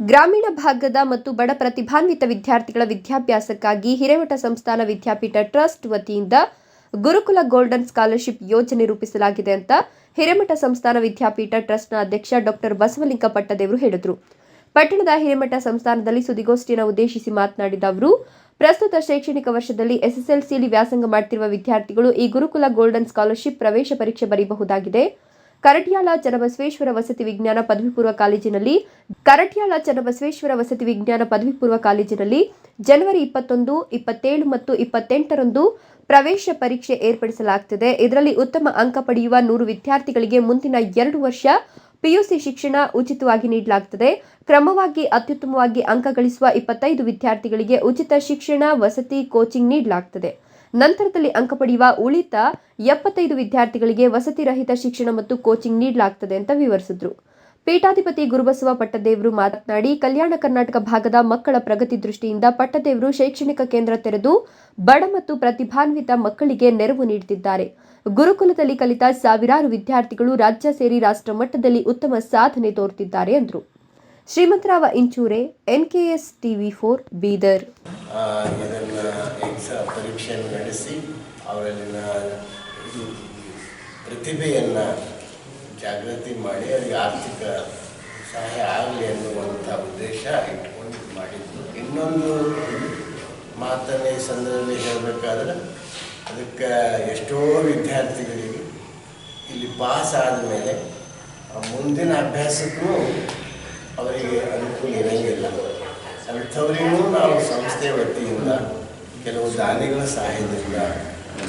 ಗ್ರಾಮೀಣ ಭಾಗದ ಮತ್ತು ಬಡ ಪ್ರತಿಭಾನ್ವಿತ ವಿದ್ಯಾರ್ಥಿಗಳ ವಿದ್ಯಾಭ್ಯಾಸಕ್ಕಾಗಿ ಹಿರೇಮಠ ಸಂಸ್ಥಾನ ವಿದ್ಯಾಪೀಠ ಟ್ರಸ್ಟ್ ವತಿಯಿಂದ ಗುರುಕುಲ ಗೋಲ್ಡನ್ ಸ್ಕಾಲರ್ಶಿಪ್ ಯೋಜನೆ ರೂಪಿಸಲಾಗಿದೆ ಅಂತ ಹಿರೇಮಠ ಸಂಸ್ಥಾನ ವಿದ್ಯಾಪೀಠ ಟ್ರಸ್ಟ್ನ ಅಧ್ಯಕ್ಷ ಡಾಕ್ಟರ್ ಬಸವಲಿಂಗ ಪಟ್ಟದೇವರು ಹೇಳಿದರು. ಪಟ್ಟಣದ ಹಿರೇಮಠ ಸಂಸ್ಥಾನದಲ್ಲಿ ಸುದ್ದಿಗೋಷ್ಠಿಯನ್ನು ಉದ್ದೇಶಿಸಿ ಮಾತನಾಡಿದ ಅವರು, ಪ್ರಸ್ತುತ ಶೈಕ್ಷಣಿಕ ವರ್ಷದಲ್ಲಿ ಎಸ್ಎಸ್ಎಲ್ಸಿಯಲ್ಲಿ ವ್ಯಾಸಂಗ ಮಾಡ್ತಿರುವ ವಿದ್ಯಾರ್ಥಿಗಳು ಈ ಗುರುಕುಲ ಗೋಲ್ಡನ್ ಸ್ಕಾಲರ್ಶಿಪ್ ಪ್ರವೇಶ ಪರೀಕ್ಷೆ ಬರೆಯಬಹುದಾಗಿದೆ ಕರಟ್ಯಾಳ ಚನ್ನಬಸವೇಶ್ವರ ವಸತಿ ವಿಜ್ಞಾನ ಪದವಿ ಪೂರ್ವ ಕಾಲೇಜಿನಲ್ಲಿ ಕರಟ್ಯಾಳ ಚನ್ನಬಸವೇಶ್ವರ ವಸತಿ ವಿಜ್ಞಾನ ಪದವಿ ಪೂರ್ವ ಕಾಲೇಜಿನಲ್ಲಿ ಜನವರಿ ಇಪ್ಪತ್ತೊಂದು, ಇಪ್ಪತ್ತೇಳು ಮತ್ತು ಇಪ್ಪತ್ತೆಂಟರಂದು ಪ್ರವೇಶ ಪರೀಕ್ಷೆ ಏರ್ಪಡಿಸಲಾಗುತ್ತದೆ ಇದರಲ್ಲಿ ಉತ್ತಮ ಅಂಕ ಪಡೆಯುವ ನೂರು ವಿದ್ಯಾರ್ಥಿಗಳಿಗೆ ಮುಂದಿನ ಎರಡು ವರ್ಷ ಪಿಯುಸಿ ಶಿಕ್ಷಣ ಉಚಿತವಾಗಿ ನೀಡಲಾಗುತ್ತದೆ ಕ್ರಮವಾಗಿ ಅತ್ಯುತ್ತಮವಾಗಿ ಅಂಕ ಗಳಿಸುವ ಇಪ್ಪತ್ತೈದು ವಿದ್ಯಾರ್ಥಿಗಳಿಗೆ ಉಚಿತ ಶಿಕ್ಷಣ, ವಸತಿ, ಕೋಚಿಂಗ್ ನೀಡಲಾಗುತ್ತದೆ ನಂತರದಲ್ಲಿ ಅಂಕ ಪಡೆಯುವ ಉಳಿತ ಎಪ್ಪತ್ತೈದು ವಿದ್ಯಾರ್ಥಿಗಳಿಗೆ ವಸತಿ ರಹಿತ ಶಿಕ್ಷಣ ಮತ್ತು ಕೋಚಿಂಗ್ ನೀಡಲಾಗುತ್ತದೆ ಅಂತ ವಿವರಿಸಿದ್ರು. ಪೀಠಾಧಿಪತಿ ಗುರುಬಸವ ಪಟ್ಟದೇವರು ಮಾತನಾಡಿ, ಕಲ್ಯಾಣ ಕರ್ನಾಟಕ ಭಾಗದ ಮಕ್ಕಳ ಪ್ರಗತಿ ದೃಷ್ಟಿಯಿಂದ ಪಟ್ಟದೇವರು ಶೈಕ್ಷಣಿಕ ಕೇಂದ್ರ ತೆರೆದು ಬಡ ಮತ್ತು ಪ್ರತಿಭಾನ್ವಿತ ಮಕ್ಕಳಿಗೆ ನೆರವು ನೀಡುತ್ತಿದ್ದಾರೆ ಗುರುಕುಲದಲ್ಲಿ ಕಲಿತ ಸಾವಿರಾರು ವಿದ್ಯಾರ್ಥಿಗಳು ರಾಜ್ಯ ಸೇರಿ ರಾಷ್ಟ್ರ ಮಟ್ಟದಲ್ಲಿ ಉತ್ತಮ ಸಾಧನೆ ತೋರುತ್ತಿದ್ದಾರೆ ಎಂದರು Shrimantrao Inchure NKS TV four Bidar. ಆ, ಇದನ್ನ ಎಕ್ಸಾ ಪರೀಕ್ಷೆಯನ್ನು ನಡೆಸಿ ಅವರಲ್ಲಿನ ಇದು ಪ್ರತಿಭೆಯನ್ನು ಜಾಗೃತಿ ಮಾಡಿ ಅವರಿಗೆ ಆರ್ಥಿಕ ಸಹಾಯ ಆಗಲಿ ಅನ್ನುವಂಥ ಉದ್ದೇಶ ಇಟ್ಕೊಂಡು ಮಾಡಿದ್ದು ಇನ್ನೊಂದು ಮಾತನ್ನು ಸಂದರ್ಭದಲ್ಲಿ ಹೇಳಬೇಕಾದ್ರೆ ಅದಕ್ಕೆ ಎಷ್ಟೋ ವಿದ್ಯಾರ್ಥಿಗಳಿಗೆ ಇಲ್ಲಿ ಪಾಸ್ ಆದ ಮೇಲೆ ಮುಂದಿನ ಅಭ್ಯಾಸಕ್ಕೂ ಅವರಿಗೆ ಅನುಕೂಲ ಇರಂಗಿಲ್ಲ. ಅಂಥವರಿಗೂ ನಾವು ಸಂಸ್ಥೆ ವತಿಯಿಂದ ಕೆಲವು ದಾನಿಗಳ ಸಹಾಯದಿಂದ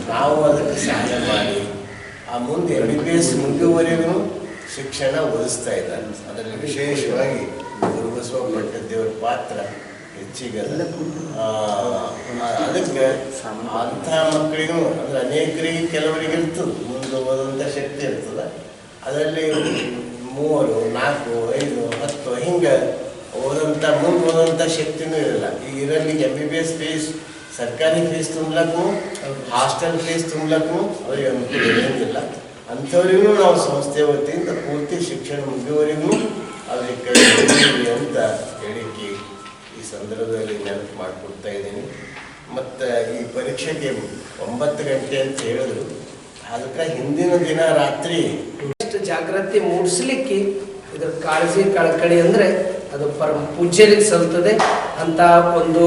ನಾವು ಅದಕ್ಕೆ ಸಹಾಯ ಮಾಡಿ ಆ ಮುಂದೆ ಎಂ ಬಿ ಬಿ ಎಸ್ ಮುಂದುವರೆಗೂ ಶಿಕ್ಷಣ ಓದಿಸ್ತಾ ಇದ್ದಾರೆ. ಅದರಲ್ಲಿ ವಿಶೇಷವಾಗಿ ಗುರುಬಸವ ಮಠದೇವರ ಪಾತ್ರ ಹೆಚ್ಚಿಗೆ ಆ, ಅದಕ್ಕೆ ಅಂಥ ಮಕ್ಕಳಿಗೂ ಅಂದರೆ ಅನೇಕರಿಗೆ ಕೆಲವರಿಗೆ ಇರ್ತದೆ ಮುಂದೆ ಓದುವಂಥ ಶಕ್ತಿ ಇರ್ತದೆ. ಅದರಲ್ಲಿ ಮೂವರು ನಾಲ್ಕು ಐದು ಹತ್ತು ಹಿಂಗೆ ಓದಂಥ ಮುಂದೆ ಓದೋಂಥ ಶಕ್ತಿನೂ ಇರಲ್ಲ. ಈಗ ಇರಲ್ಲಿ M B B S fees ಸರ್ಕಾರಿ ಫೀಸ್ ತುಂಬಲಕ್ಕೂ ಹಾಸ್ಟೆಲ್ ಫೀಸ್ ತುಂಬಲಕ್ಕೂ ಅವ್ರಿಗೆ ಅನುಕೂಲ ಇರೋಂಗಿಲ್ಲ ಅಂಥವ್ರಿಗೂ ನಾವು ಸಂಸ್ಥೆ ವತಿಯಿಂದ ಪೂರ್ತಿ ಶಿಕ್ಷಣ ಮುಗಿಯುವವರಿಗೂ ಅವರಿಗೆ ಅಂತ ಹೇಳಿಕೆ ಈ ಸಂದರ್ಭದಲ್ಲಿ ನೆನಪು ಮಾಡಿಕೊಡ್ತಾ ಇದ್ದೀನಿ. ಮತ್ತು ಈ ಪರೀಕ್ಷೆಗೆ ಒಂಬತ್ತು ಗಂಟೆ ಅಂತ ಹೇಳಿದ್ರು. ಅದಕ್ಕೆ ಹಿಂದಿನ ದಿನ ರಾತ್ರಿ ಜಾಗೃತಿ ಮೂಡಿಸ್ಲಿಕ್ಕೆ ಇದ್ರ ಕಾಳಜಿ ಕಳಕಳಿ ಅಂದರೆ ಅದು ಪರಮ ಪೂಜ್ಯರಿಗೆ ಸಲ್ತದೆ ಅಂತ ಒಂದು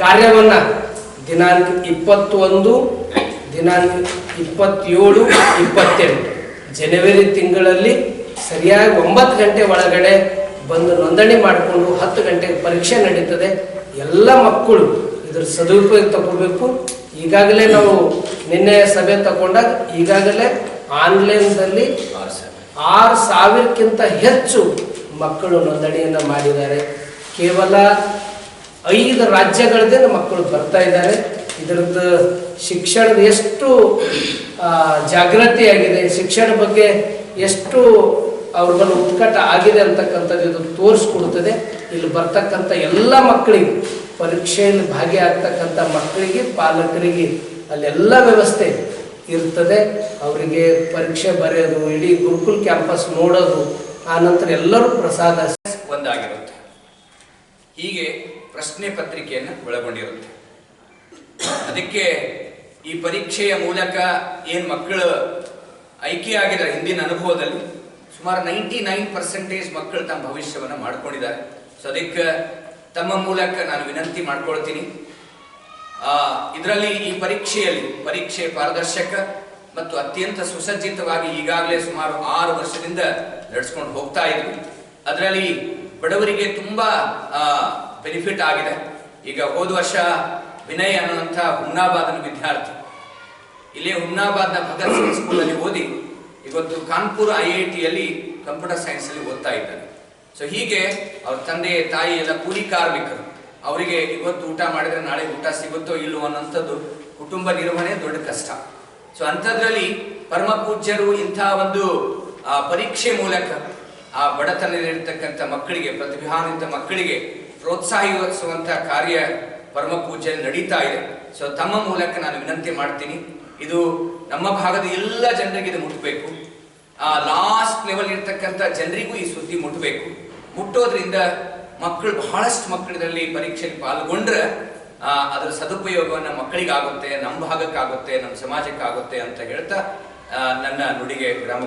ಕಾರ್ಯವನ್ನು ದಿನಾಂಕ ಇಪ್ಪತ್ತೊಂದು, ದಿನಾಂಕ ಇಪ್ಪತ್ತೇಳು, ಇಪ್ಪತ್ತೆಂಟು ಜನವರಿ ತಿಂಗಳಲ್ಲಿ ಸರಿಯಾಗಿ ಒಂಬತ್ತು ಗಂಟೆ ಒಳಗಡೆ ಬಂದು ನೋಂದಣಿ ಮಾಡಿಕೊಂಡು ಹತ್ತು ಗಂಟೆಗೆ ಪರೀಕ್ಷೆ ನಡೀತದೆ. ಎಲ್ಲ ಮಕ್ಕಳು ಇದ್ರ ಸದುಪಯೋಗ ತಗೋಬೇಕು. ಈಗಾಗಲೇ ನಾವು ನಿನ್ನೆ ಸಭೆ ತಗೊಂಡಾಗ ಈಗಾಗಲೇ ಆನ್ಲೈನ್ದಲ್ಲಿ ಆರು ಸಾವಿರಕ್ಕಿಂತ ಹೆಚ್ಚು ಮಕ್ಕಳು ನೋಂದಣಿಯನ್ನು ಮಾಡಿದ್ದಾರೆ. ಕೇವಲ ಐದು ರಾಜ್ಯಗಳದೇ ಮಕ್ಕಳು ಬರ್ತಾ ಇದ್ದಾರೆ. ಇದರದ್ದು ಶಿಕ್ಷಣದ ಎಷ್ಟು ಜಾಗೃತಿಯಾಗಿದೆ ಶಿಕ್ಷಣ ಬಗ್ಗೆ ಎಷ್ಟು ಅವ್ರಿಗೊಂದು ಉತ್ಕಟ ಆಗಿದೆ ಅಂತಕ್ಕಂಥದ್ದು ಇದು ತೋರಿಸ್ಕೊಡುತ್ತದೆ. ಇಲ್ಲಿ ಬರ್ತಕ್ಕಂಥ ಎಲ್ಲ ಮಕ್ಕಳಿಗೆ, ಪರೀಕ್ಷೆಯಲ್ಲಿ ಭಾಗಿಯಾಗ್ತಕ್ಕಂಥ ಮಕ್ಕಳಿಗೆ, ಪಾಲಕರಿಗೆ ಅಲ್ಲೆಲ್ಲ ವ್ಯವಸ್ಥೆ ಇರ್ತದೆ. ಅವರಿಗೆ ಪರೀಕ್ಷೆ ಬರೆಯೋದು, ಇಡೀ ಗುರುಕುಲ್ ಕ್ಯಾಂಪಸ್ ನೋಡೋದು, ಆ ನಂತರ ಎಲ್ಲರೂ ಪ್ರಸಾದ ಒಂದಾಗಿರುತ್ತೆ. ಹೀಗೆ ಪ್ರಶ್ನೆ ಪತ್ರಿಕೆಯನ್ನು ಒಳಗೊಂಡಿರುತ್ತೆ. ಅದಕ್ಕೆ ಈ ಪರೀಕ್ಷೆಯ ಮೂಲಕ ಏನು ಮಕ್ಕಳು ಆಯ್ಕೆಯಾಗಿದ್ದಾರೆ ಹಿಂದಿನ ಅನುಭವದಲ್ಲಿ? ಸುಮಾರು ನೈಂಟಿ ನೈನ್ ಪರ್ಸೆಂಟೇಜ್ ಮಕ್ಕಳು ತಮ್ಮ ಭವಿಷ್ಯವನ್ನು ಮಾಡ್ಕೊಂಡಿದ್ದಾರೆ. ಸೊ ಅದಕ್ಕೆ ತಮ್ಮ ಮೂಲಕ ನಾನು ವಿನಂತಿ ಮಾಡ್ಕೊಳ್ತೀನಿ. ಇದರಲ್ಲಿ ಈ ಪರೀಕ್ಷೆಯಲ್ಲಿ, ಪರೀಕ್ಷೆ ಪಾರದರ್ಶಕ ಮತ್ತು ಅತ್ಯಂತ ಸುಸಜ್ಜಿತವಾಗಿ ಈಗಾಗಲೇ ಸುಮಾರು ಆರು ವರ್ಷದಿಂದ ನಡೆಸ್ಕೊಂಡು ಹೋಗ್ತಾ ಇದ್ವಿ. ಅದರಲ್ಲಿ ಬಡವರಿಗೆ ತುಂಬಾ ಬೆನಿಫಿಟ್ ಆಗಿದೆ. ಈಗ ಹೋದ ವರ್ಷ ವಿನಯ್ ಅನ್ನುವಂಥ ಹುಮ್ನಾಬಾದ್ನ ವಿದ್ಯಾರ್ಥಿ. ಇಲ್ಲೇ ಹುಮ್ನಾಬಾದ್ನ ಭಗತ್ ಸಿಂಗ್ ಸ್ಕೂಲಲ್ಲಿ ಓದಿ ಇವತ್ತು ಕಾನ್ಪುರ ಐ ಐ ಟಿಯಲ್ಲಿ ಕಂಪ್ಯೂಟರ್ ಸೈನ್ಸ್ ಅಲ್ಲಿ ಓದ್ತಾ ಇದ್ದಾರೆ ಸೊ ಹೀಗೆ ಅವ್ರ ತಂದೆ, ತಾಯಿ ಎಲ್ಲ ಕೂಲಿ ಕಾರ್ಮಿಕರು. ಅವರಿಗೆ ಇವತ್ತು ಊಟ ಮಾಡಿದ್ರೆ ನಾಳೆ ಊಟ ಸಿಗುತ್ತೋ ಇಲ್ಲವೋ ಅನ್ನೋಂಥದ್ದು ಕುಟುಂಬ ನಿರ್ವಹಣೆ ದೊಡ್ಡ ಕಷ್ಟ. ಸೊ ಅಂಥದ್ರಲ್ಲಿ ಪರಮ ಪೂಜ್ಯರು ಇಂಥ ಒಂದು ಆ, ಪರೀಕ್ಷೆ ಮೂಲಕ ಆ ಬಡತನದಲ್ಲಿರ್ತಕ್ಕಂಥ ಮಕ್ಕಳಿಗೆ ಪ್ರತಿಭಾನ್ವಿತ ಮಕ್ಕಳಿಗೆ ಪ್ರೋತ್ಸಾಹಿಸುವಂತ ಕಾರ್ಯ ಪರಮ ಪೂಜೆ ನಡೀತಾ ಇದೆ. ಸೊ ತಮ್ಮ ಮೂಲಕ ನಾನು ವಿನಂತಿ ಮಾಡ್ತೀನಿ ಇದು ನಮ್ಮ ಭಾಗದ ಎಲ್ಲ ಜನರಿಗೆ ಇದು ಮುಟ್ಟಬೇಕು ಆ ಲಾಸ್ಟ್ ಲೆವೆಲ್ ಇರ್ತಕ್ಕಂಥ ಜನರಿಗೂ ಈ ಸುದ್ದಿ ಮುಟ್ಟಬೇಕು ಮುಟ್ಟೋದ್ರಿಂದ ಮಕ್ಕಳು ಬಹಳಷ್ಟು ಮಕ್ಕಳಲ್ಲಿ ಪರೀಕ್ಷೆಯಲ್ಲಿ ಪಾಲ್ಗೊಂಡ್ರೆ ಅದರ ಸದುಪಯೋಗವನ್ನು ಮಕ್ಕಳಿಗಾಗುತ್ತೆ, ನಮ್ಮ ಭಾಗಕ್ಕಾಗುತ್ತೆ, ನಮ್ಮ ಸಮಾಜಕ್ಕಾಗುತ್ತೆ ಅಂತ ಹೇಳ್ತಾ ನನ್ನ ನುಡಿಗೆ ವಿರಾಮ